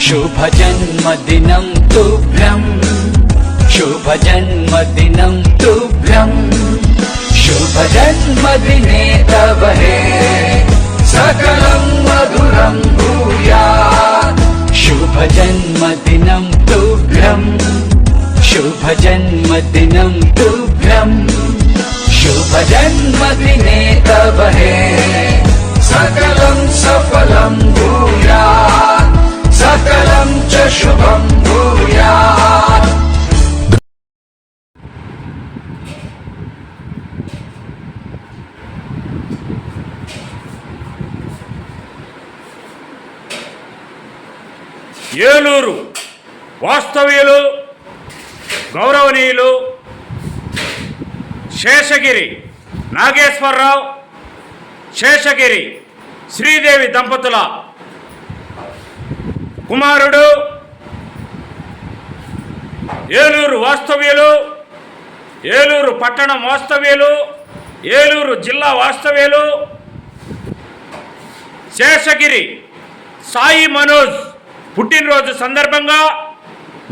शुभजन्मदिनं तुभ्यम्। शुभजन्मदिनं तुभ्यम्। शुभजन्मदिने तव हे सकलं ఏలూరు వాస్తవ్యులు గౌరవనీయులు శేషగిరి నాగేశ్వరరావు శేషగిరి శ్రీదేవి దంపతుల కుమారుడు ఏలూరు వాస్తవ్యులు ఏలూరు పట్టణం వాస్తవ్యులు ఏలూరు జిల్లా వాస్తవ్యులు శేషగిరి సాయి మనోజ్. పుట్టినరోజు సందర్భంగా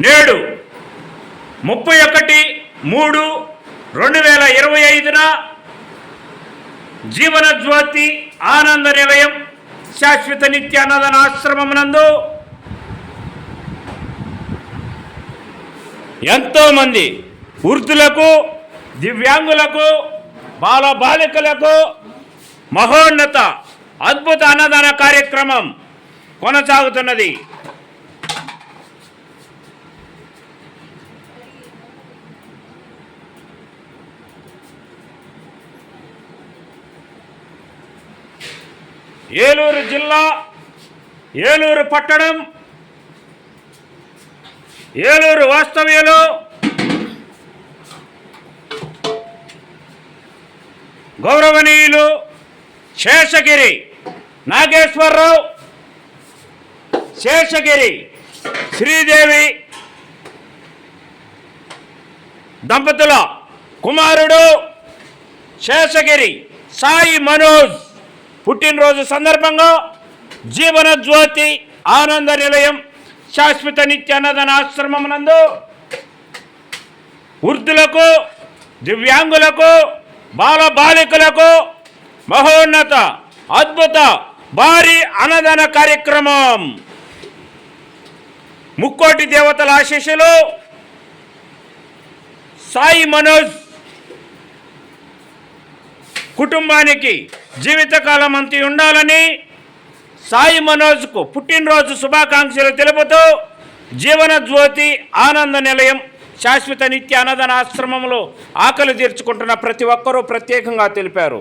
నేడు ముప్పై ఒకటి మూడు రెండు వేల ఇరవై ఐదున జీవన జ్యోతి ఆనంద నిలయం శాశ్వత నిత్యానందన ఆశ్రమమునందు ఎంతోమంది వృద్ధులకు దివ్యాంగులకు బాలబాలికలకు మహోన్నత అద్భుత అన్నదాన కార్యక్రమం కొనసాగుతున్నది. ఏలూరు జిల్లా ఏలూరు పట్టణం ఏలూరు వాస్తవ్యులు గౌరవనీయులు శేషగిరి నాగేశ్వరరావు శేషగిరి శ్రీదేవి దంపతుల కుమారుడు శేషగిరి సాయి మనోజ్. పుట్టినరోజు సందర్భంగా జీవన జ్యోతి ఆనంద నిలయం శాశ్వత నిత్యానందన ఆశ్రమం నందు వృద్ధులకు దివ్యాంగులకు బాల బాలికలకు మహోన్నత అద్భుత భారీ అన్నదాన కార్యక్రమం. ముక్కోటి దేవతల ఆశీస్సులు సాయి మనోజ్ కుటుంబానికి జీవితకాలం అంతి ఉండాలని సాయి మనోజ్కు పుట్టినరోజు శుభాకాంక్షలు తెలుపుతూ జీవన జ్యోతి ఆనంద నిలయం శాశ్వత నిత్య అన్నదాన ఆశ్రమంలో ఆకలి తీర్చుకుంటున్న ప్రతి ఒక్కరూ ప్రత్యేకంగా తెలిపారు.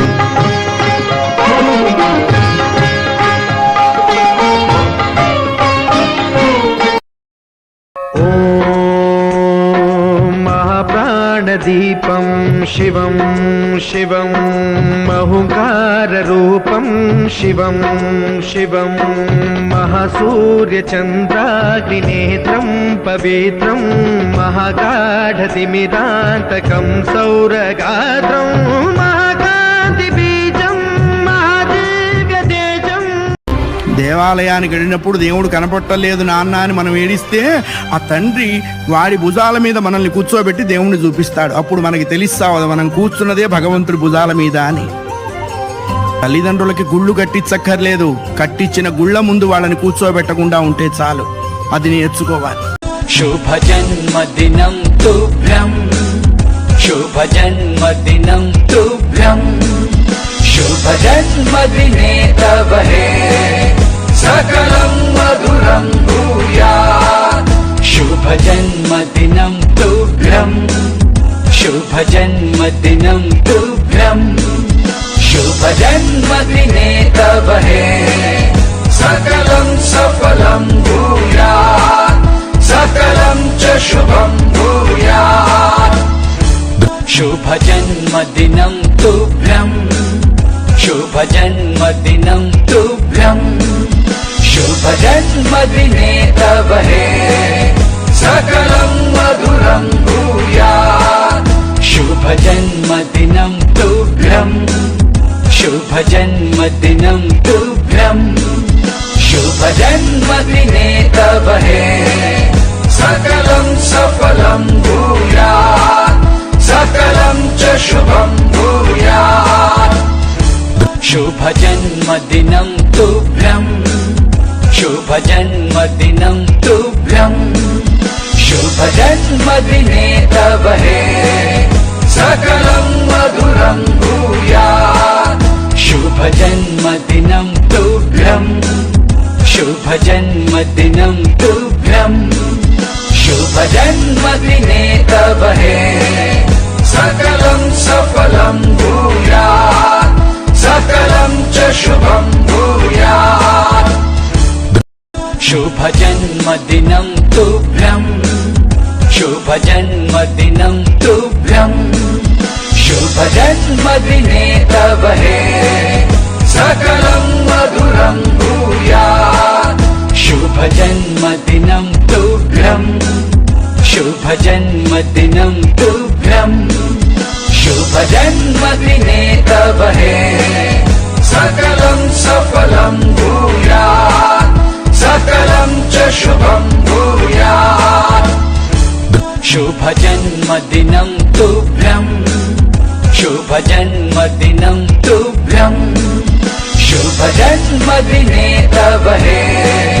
शिवं शिवं महुकाररूपं शिवं शिवं महासूर्यचन्द्राग्नेत्रं पवित्रं महागाढतिमिदान्तकं सौरगात्रम्। దేవాలయానికి వెళ్ళినప్పుడు దేవుడు కనపట్టలేదు నాన్న అని మనం ఏడిస్తే ఆ తండ్రి వాడి భుజాల మీద మనల్ని కూర్చోబెట్టి దేవుణ్ణి చూపిస్తాడు. అప్పుడు మనకి తెలుస్తావు మనం కూర్చున్నదే భగవంతుడి భుజాల మీద అని. తల్లిదండ్రులకి గుళ్ళు కట్టించక్కర్లేదు. కట్టించిన గుళ్ళ ముందు వాళ్ళని కూర్చోబెట్టకుండా ఉంటే చాలు. అది నేర్చుకోవాలి. శుభ జన్మదినం తుభ్యం శుభ జన్మదినం తుభ్యం శుభ జన్మదినే తవహే. सकलं मधुरं भूया शुभजन्मदिनं तुभ्यम् शुभजन्मदिनं तुभ्यम् शुभजन्मदिने तव हे। सकलं सफलं भूया सकलं च शुभं भूया शुभजन्मदिनं तुभ्यम् शुभजन्मदिनं तुभ्रम् शुभजन्मदिने तव हे सकलं मधुरम् भूया शुभजन्मदिनं तुभ्रम्। शुभजन्मदिनं तव हे सकलं सफलं भूया सकलं च शुभं भूया शुभजन्मदिनं तुभ्यम् शुभजन्मदिनं तुभ्यम् शुभजन्मदिने तव हे। सकलं मधुरं भूयात् शुभजन्मदिनं तुभ्यम् शुभजन्मदिनं तुभ्यम् शुभजन्मदिने तव हे। सकलं सफलं भूयात् सकलं च शुभं शुभजन्मदिनं तुभ्यम् शुभजन्मदिनं तुभ्यम् शुभजन्मदिने तव हे। सकलं मधुरं भूयात्। शुभजन्मदिनं तुभ्यम् शुभजन्मदिनं तुभ्यम् शुभजन्मदिने तव हे। सकलं सफलं च शुभं भूयात्। शुभजन्मदिनं तुभ्यम् शुभजन्मदिनं तुभ्यम् शुभजन्मदिने तव हे